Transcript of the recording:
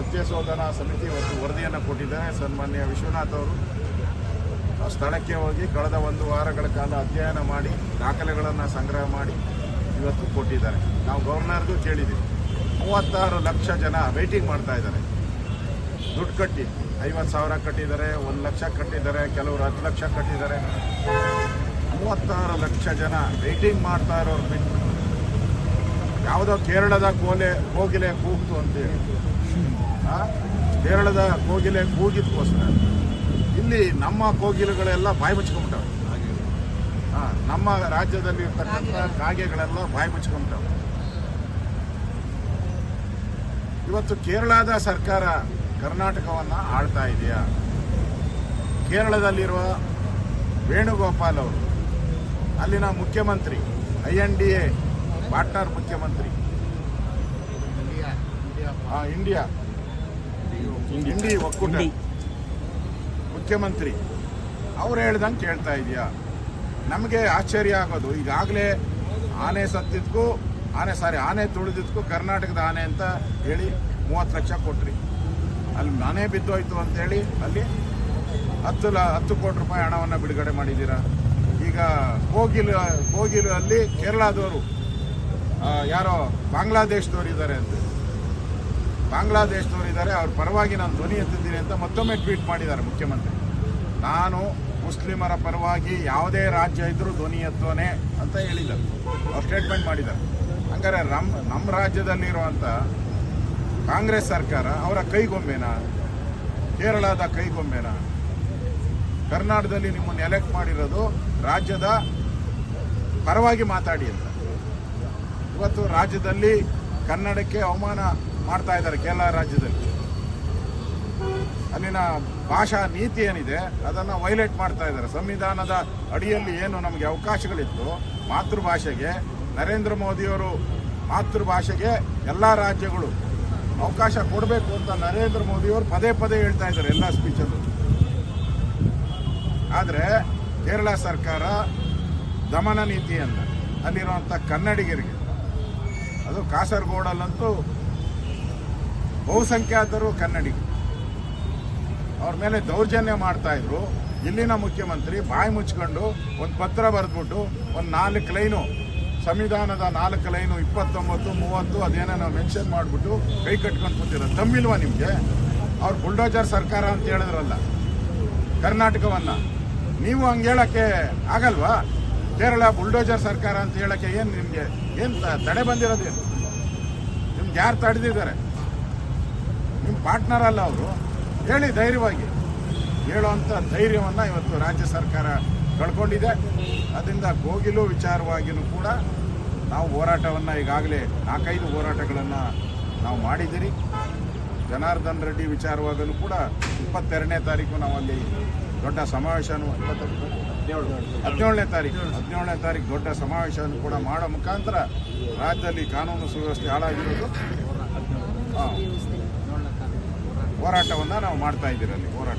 ಸತ್ಯಶೋಧನಾ ಸಮಿತಿ ಇವತ್ತು ವರದಿಯನ್ನು ಕೊಟ್ಟಿದ್ದಾರೆ. ಸನ್ಮಾನ್ಯ ವಿಶ್ವನಾಥ್ ಅವರು ಸ್ಥಳಕ್ಕೆ ಹೋಗಿ ಕಳೆದ ಒಂದು ವಾರಗಳ ಕಾಲ ಅಧ್ಯಯನ ಮಾಡಿ, ದಾಖಲೆಗಳನ್ನು ಸಂಗ್ರಹ ಮಾಡಿ ಇವತ್ತು ಕೊಟ್ಟಿದ್ದಾರೆ. ನಾವು ಗವರ್ನರ್ಗೂ ಕೇಳಿದ್ದೀವಿ. ಮೂವತ್ತಾರು ಲಕ್ಷ ಜನ ವೇಟಿಂಗ್ ಮಾಡ್ತಾ ಇದ್ದಾರೆ. ದುಡ್ಡು ಕಟ್ಟಿ, ಐವತ್ತು ಸಾವಿರ ಕಟ್ಟಿದ್ದಾರೆ, ಒಂದು ಲಕ್ಷ ಕಟ್ಟಿದ್ದಾರೆ, ಕೆಲವರು ಹತ್ತು ಲಕ್ಷ ಕಟ್ಟಿದ್ದಾರೆ. ಮೂವತ್ತಾರು ಲಕ್ಷ ಜನ ವೇಟಿಂಗ್ ಮಾಡ್ತಾ ಇರೋರು ಬಿಟ್ಟು ಯಾವುದೋ ಕೇರಳದ ಕೋಲೆ ಕೋಗಿಲೆ ಕೂಗ್ತು ಅಂತೇಳಿ? ಕೇರಳದ ಕೋಗಿಲೆ ಕೂಗಿದ್ಕೋಸ್ಕರ. ಇಲ್ಲಿ ನಮ್ಮ ಕೋಗಿಲೆಗಳೆಲ್ಲ ಬಾಯಿ ಮುಚ್ಕೊಂಬಿಟ್ಟವೆ ನಮ್ಮ ರಾಜ್ಯದಲ್ಲಿ ಇರ್ತಕ್ಕಂಥ ಕಾಗೆಗಳೆಲ್ಲ ಬಾಯಿ ಮುಚ್ಕೊಂಬಿಟ್ಟವೆ ಇವತ್ತು ಕೇರಳದ ಸರ್ಕಾರ ಕರ್ನಾಟಕವನ್ನು ಆಳ್ತಾ ಇದೆಯಾ? ಕೇರಳದಲ್ಲಿರುವ ವೇಣುಗೋಪಾಲ್ ಅವರು ಅಲ್ಲಿನ ಮುಖ್ಯಮಂತ್ರಿ I N D A partner ಮುಖ್ಯಮಂತ್ರಿ. ಇಂಡಿಯಾ. ಇಂಡಿ ಒಕ್ಕೂಟ. ಮುಖ್ಯಮಂತ್ರಿ ಅವ್ರು ಹೇಳ್ದಂಗೆ ಕೇಳ್ತಾ ಇದೆಯಾ? ನಮಗೆ ಆಶ್ಚರ್ಯ ಆಗೋದು. ಈಗಾಗಲೇ ಆನೆ ಸತ್ತಿದ್ಕೂ ಆನೆ ಸಾರಿ ಆನೆ ತುಳಿದಿದ್ಕೂ ಕರ್ನಾಟಕದ ಆನೆ ಅಂತ ಹೇಳಿ ಮೂವತ್ತು ಲಕ್ಷ ಕೊಟ್ರಿ. ಅಲ್ಲಿ ಮನೆ ಬಿದ್ದೋಯ್ತು ಅಂತೇಳಿ ಅಲ್ಲಿ ಹತ್ತು ಲ ಹತ್ತು ಕೋಟಿ ರೂಪಾಯಿ ಹಣವನ್ನು ಬಿಡುಗಡೆ ಮಾಡಿದ್ದೀರಾ? ಈಗ ಕೋಗಿಲ್ ಕೋಗಿಲು ಅಲ್ಲಿ ಕೇರಳದವರು ಯಾರೋ ಬಾಂಗ್ಲಾದೇಶದವರು ಇದ್ದಾರೆ ಅಂತ. ಬಾಂಗ್ಲಾದೇಶದವ್ರು ಇದ್ದಾರೆ, ಅವ್ರ ಪರವಾಗಿ ನಾನು ಧ್ವನಿ ಎತ್ತಿದ್ದೀನಿ ಅಂತ ಮತ್ತೊಮ್ಮೆ ಟ್ವೀಟ್ ಮಾಡಿದ್ದಾರೆ ಮುಖ್ಯಮಂತ್ರಿ. ನಾನು ಮುಸ್ಲಿಮರ ಪರವಾಗಿ ಯಾವುದೇ ರಾಜ್ಯ ಇದ್ದರೂ ಧ್ವನಿ ಎತ್ತೋನೆ ಅಂತ ಹೇಳಿದ್ದಾರೆ. ಅವ್ರು ಸ್ಟೇಟ್ಮೆಂಟ್ ಮಾಡಿದ್ದಾರೆ. ಹಂಗಾರೆ ನಮ್ಮ ನಮ್ಮ ರಾಜ್ಯದಲ್ಲಿರುವಂಥ ಕಾಂಗ್ರೆಸ್ ಸರ್ಕಾರ ಅವರ ಕೈಗೊಂಬೆನಾ? ಕೇರಳದ ಕೈಗೊಂಬೆನಾ? ಕರ್ನಾಟಕದಲ್ಲಿ ನಿಮ್ಮನ್ನು ಎಲೆಕ್ಟ್ ಮಾಡಿರೋದು ರಾಜ್ಯದ ಪರವಾಗಿ ಮಾತಾಡಿ ಅಂತ. ಇವತ್ತು ರಾಜ್ಯದಲ್ಲಿ ಕನ್ನಡಕ್ಕೆ ಅವಮಾನ ಮಾಡ್ತಾ ಇದ್ದಾರೆ ಕೇರಳ ರಾಜ್ಯದಲ್ಲಿ. ಅಲ್ಲಿನ ಭಾಷಾ ನೀತಿ ಏನಿದೆ, ಅದನ್ನು ವೈಲೇಟ್ ಮಾಡ್ತಾ ಇದ್ದಾರೆ. ಸಂವಿಧಾನದ ಅಡಿಯಲ್ಲಿ ಏನು ನಮಗೆ ಅವಕಾಶಗಳಿತ್ತು, ಮಾತೃಭಾಷೆಗೆ, ನರೇಂದ್ರ ಮೋದಿಯವರು ಮಾತೃಭಾಷೆಗೆ ಎಲ್ಲ ರಾಜ್ಯಗಳು ಅವಕಾಶ ಕೊಡಬೇಕು ಅಂತ ನರೇಂದ್ರ ಮೋದಿಯವರು ಪದೇ ಪದೇ ಹೇಳ್ತಾ ಇದ್ದಾರೆ ಎಲ್ಲ ಸ್ಪೀಚಲ್ಲೂ ಆದರೆ ಕೇರಳ ಸರ್ಕಾರ ದಮನ ನೀತಿಯನ್ನು ಅಲ್ಲಿರುವಂಥ ಕನ್ನಡಿಗರಿಗೆ, ಅದು ಕಾಸರಗೋಡಲ್ಲಂತೂ ಬಹುಸಂಖ್ಯಾತರು ಕನ್ನಡಿಗರು ಅವ್ರ ಮೇಲೆ ದೌರ್ಜನ್ಯ ಮಾಡ್ತಾ ಇದ್ರು. ಇಲ್ಲಿನ ಮುಖ್ಯಮಂತ್ರಿ ಬಾಯಿ ಮುಚ್ಕೊಂಡು ಒಂದು ಪತ್ರ ಬರೆದ್ಬಿಟ್ಟು, ಒಂದು ನಾಲ್ಕು ಲೈನು, ಸಂವಿಧಾನದ ನಾಲ್ಕು ಲೈನು, ಇಪ್ಪತ್ತೊಂಬತ್ತು, ಮೂವತ್ತು ಅದೇನೋ ನಾವು ಮೆನ್ಷನ್ ಮಾಡಿಬಿಟ್ಟು ಕೈ ಕಟ್ಕೊಂಡು ಕೂತಿರ ತಮ್ಮಿಲ್ವ ನಿಮಗೆ? ಅವ್ರು ಬುಲ್ಡೋಜರ್ ಸರ್ಕಾರ ಅಂತ ಹೇಳಿದ್ರಲ್ಲ, ಕರ್ನಾಟಕವನ್ನು. ನೀವು ಹಂಗೆ ಹೇಳೋಕ್ಕೆ ಆಗಲ್ವಾ? ಕೇರಳ ಬುಲ್ಡೋಜರ್ ಸರ್ಕಾರ ಅಂತ ಹೇಳೋಕ್ಕೆ ಏನು ನಿಮಗೆ, ಏನು ತಡೆ ಬಂದಿರೋದೇನು? ನಿಮ್ಗೆ ಯಾರು ತಡೆದಿದ್ದಾರೆ? ನಿಮ್ಮ ಪಾರ್ಟ್ನರ್ ಅಲ್ಲ ಅವರು, ಹೇಳಿ ಧೈರ್ಯವಾಗಿ. ಹೇಳುವಂಥ ಧೈರ್ಯವನ್ನು ಇವತ್ತು ರಾಜ್ಯ ಸರ್ಕಾರ ಕಳ್ಕೊಂಡಿದೆ. ಅದರಿಂದ ಕೋಗಿಲು ವಿಚಾರವಾಗಿಯೂ ಕೂಡ ನಾವು ಹೋರಾಟವನ್ನು ಈಗಾಗಲೇ ನಾಲ್ಕೈದು ಹೋರಾಟಗಳನ್ನು ನಾವು ಮಾಡಿದ್ದೀರಿ. ಜನಾರ್ದನ್ ರೆಡ್ಡಿ ವಿಚಾರವಾಗಲೂ ಕೂಡ ಇಪ್ಪತ್ತೆರಡನೇ ತಾರೀಕು ನಾವು ಅಲ್ಲಿ ದೊಡ್ಡ ಸಮಾವೇಶವನ್ನು ಹದಿನೇಳನೇ ತಾರೀಕು ಹದಿನೇಳನೇ ತಾರೀಕು ದೊಡ್ಡ ಸಮಾವೇಶವನ್ನು ಕೂಡ ಮಾಡೋ ಮುಖಾಂತರ ರಾಜ್ಯದಲ್ಲಿ ಕಾನೂನು ಸುವ್ಯವಸ್ಥೆ ಹಾಳಾಗಿರೋದು. ಹೋರಾಟವನ್ನು ನಾವು ಮಾಡ್ತಾ ಇದ್ದೀರಲ್ಲಿ ಹೋರಾಟ.